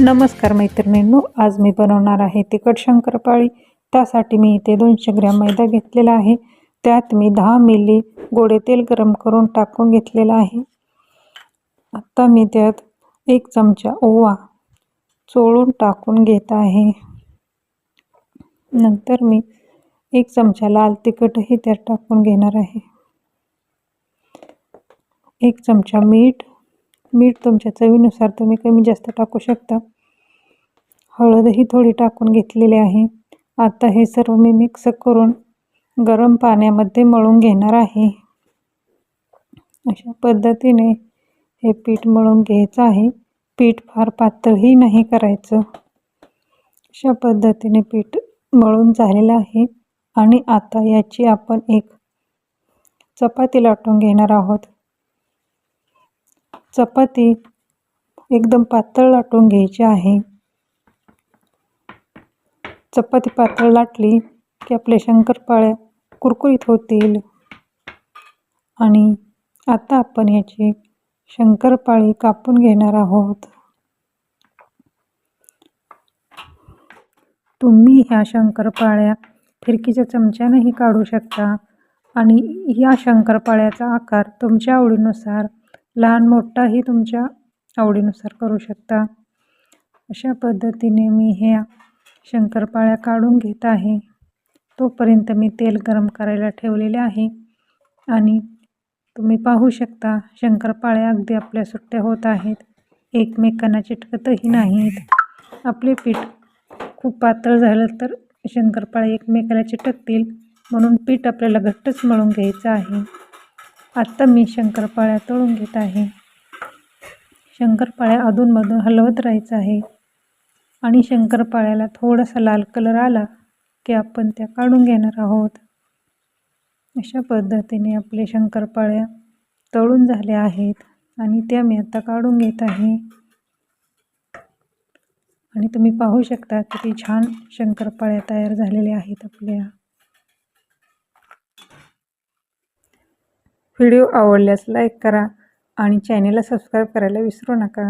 नमस्कार मैत्रिणींनो आज मी बनवणार आहे तिखट शंकरपाळी. त्यासाठी मी इथे दोनशे ग्रॅम मैदा घेतलेला आहे. त्यात मी दहा मिली गोडे तेल गरम करून टाकून घेतलेलं आहे. आत्ता मी त्यात एक चमचा ओवा चोळून टाकून घेत आहे. नंतर मी एक चमचा लाल तिखटही त्यात टाकून घेणार आहे. एक चमचा मीठ मीठ तुमच्या चवीनुसार तुम्ही कमी जास्त टाकू शकता. हळदही थोडी टाकून घेतलेली आहे. आता हे सर्व मी मिक्स करून गरम पाण्यामध्ये मळून घेणार आहे. अशा पद्धतीने हे पीठ मळून घ्यायचं आहे. पीठ फार पातळही नाही करायचं. अशा पद्धतीने पीठ मळून झालेलं आहे. आणि आता याची आपण एक चपाती लाटून घेणार आहोत. चपाती एकदम पातळ लाटून घ्यायची आहे. चपाती पातळ लाटली की आपल्या शंकरपाळ्या कुरकुरीत होतील. आणि आता आपण याची शंकरपाळी कापून घेणार आहोत. तुम्ही ह्या शंकरपाळ्या फिरकीच्या चमच्यानेही काढू शकता. आणि ह्या शंकरपाळ्याचा आकार तुमच्या आवडीनुसार लहान मोठाही तुमच्या आवडीनुसार करू शकता. अशा पद्धतीने मी ह्या शंकरपाळ्या काढून घेत आहे. तोपर्यंत मी तेल गरम करायला ठेवलेले आहे. आणि तुम्ही पाहू शकता शंकरपाळ्या अगदी आपल्या सुट्ट्या होत आहेत. एकमेकांना चिटकतही नाहीत. आपले पीठ खूप पातळ झालं तर शंकरपाळे एकमेकाला चिटकतील. म्हणून पीठ आपल्याला घट्टच मळून घ्यायचं आहे. आत्ता मी शंकरपाळ्या तळून घेत आहे. शंकरपाळ्या अधूनमधून हलवत राहायचं आहे. आणि शंकरपाळ्याला थोडासा लाल कलर आला की आपण त्या काढून घेणार आहोत. अशा पद्धतीने आपले शंकरपाळ्या तळून झाल्या आहेत आणि त्या मी आता काढून घेत आहे. आणि तुम्ही पाहू शकता किती छान शंकरपाळ्या तयार झालेल्या आहेत आपल्या. व्हिडिओ आवडल्यास लाईक करा आणि चॅनेलला सबस्क्राईब करायला विसरू नका.